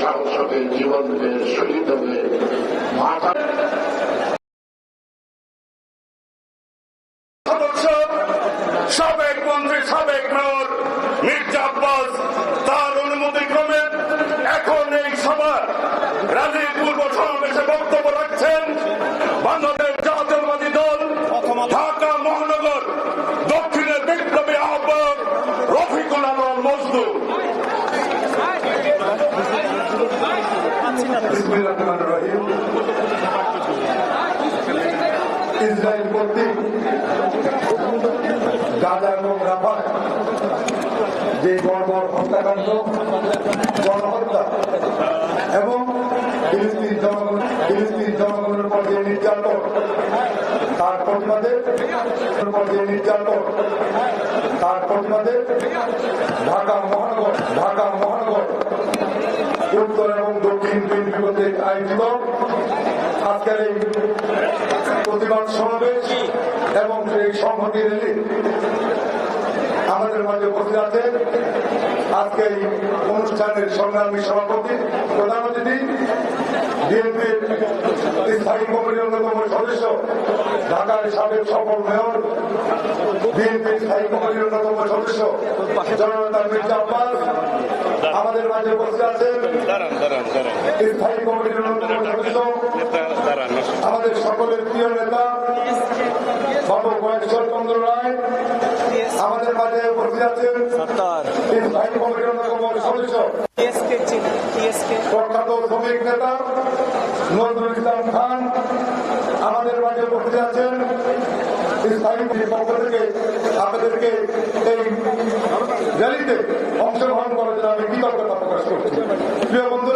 সাহস জীবনকে জীবন হবে শহীদ হবে মাথা সাবেক মন্ত্রী সাবেক মেয়র ইসরায়েল কর্তৃক গাজা এবং রাফায় যে বর্বর হত্যাকাণ্ড, গণহত্যা এবং ফিলিস্তিন জনগণ ফিলিস্তিন জনগণের উপর যে নির্যাতন, তার প্রতিবাদে উপর যে নির্যাতন, তার প্রতিবাদে ঢাকা মহানগর ঢাকা মহানগর আয়োজিত আজকের এই প্রতিবাদ সমাবেশ এবং এই সংহতি র্যালি আমাদের মাঝে উপস্থিত আছেন আজকে এই অনুষ্ঠানের সংগ্রামী সভাপতি, প্রধান অতিথি, বিএনপির স্থায়ী কমিটির অন্যতম সদস্য, ঢাকার সাবেক সফল মেয়র, বিএনপির স্থায়ী কমিটির অন্যতম সদস্য, জননেতা মির্জা আব্বাস আমাদের মাঝে উপস্থিত আছেন দাঁড়ান দাঁড়ান দাঁড়ান। স্থায়ী কমিটির অন্যতম সদস্য আমাদের সকলের প্রিয় নেতা বাবু কয়েকশোর চন্দ্র রায় আমাদের মাঝে উপস্থিত আছেন স্থায়ী কমিটির অন্যতম সদস্য প্রখ্যাত শ্রমিক নেতা নজরুল ইসলাম খান আমাদের মাঝে উপস্থিত আছেন আপনাদেরকে এই র্যালিতে অংশগ্রহণ করার জন্য আমি কৃতজ্ঞতা প্রকাশ করছি। প্রিয় বন্ধু,